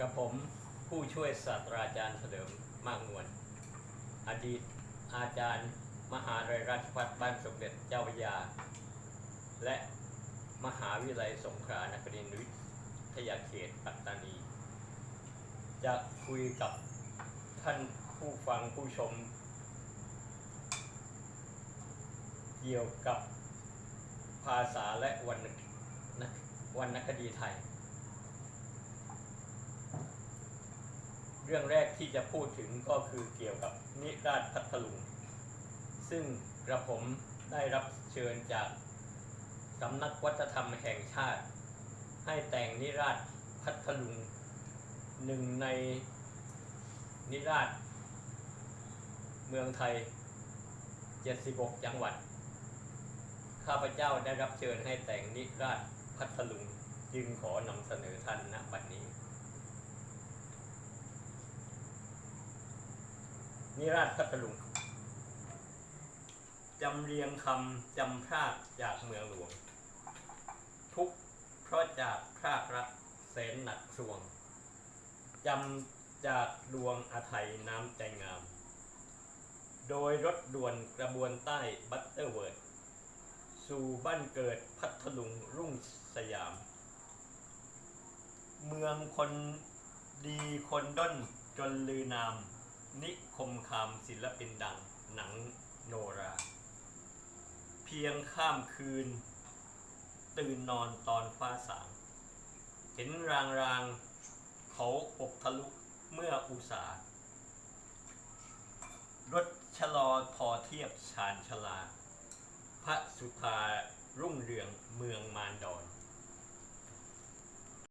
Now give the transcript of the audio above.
กับผมผู้ช่วยศาสตราจารย์เฉลิมมากนวลอดีตอาจารย์มหาลัยราชภัฏบ้านสมเด็จเจ้าพระยา และมหาวิทยาลัยสงขลานครินทรวิทยาเขตปัตตานี จะคุยกับท่านผู้ฟังผู้ชม เกี่ยวกับภาษาและวรรณวรรณคดีไทย รื่องแรกที่จะพูดถึงก็คือเกี่ยวกับนิราชพัทลุง ซึ่งกระผมได้รับเชิญจากสำนักวัฒนธรรมแห่งชาติ ให้แต่งนิราชพัทลุงหนึ่งในนิราช เมืองไทย 76 จังหวัด ข้าพเจ้าได้รับเชิญให้แต่งนิราชพัทลุง จึงขอนำเสนอท่านณบัด นิราชพัทลุงจำเรียงคำจำพรากจากเมืองหลวง ทุกเพราะจากพรากรักแสนหนักสวงจำจากดวงอาไทยน้ำใจงาม โดยรถด่วนกระบวนใต้บัตเตอร์เวิร์ดสู่บ้านเกิดพัทลุงรุ่งสยาม เมืองคนดีคนด้นจนลือนาม นิคมคามศิลปินดังหนังโนรา เพียงข้ามคืน ตื่นนอนตอนฟ้าสางเห็นรางรางเขาอกทะลุเมื่ออุสารถชะลอทอเทียบชานชลา พระสุธา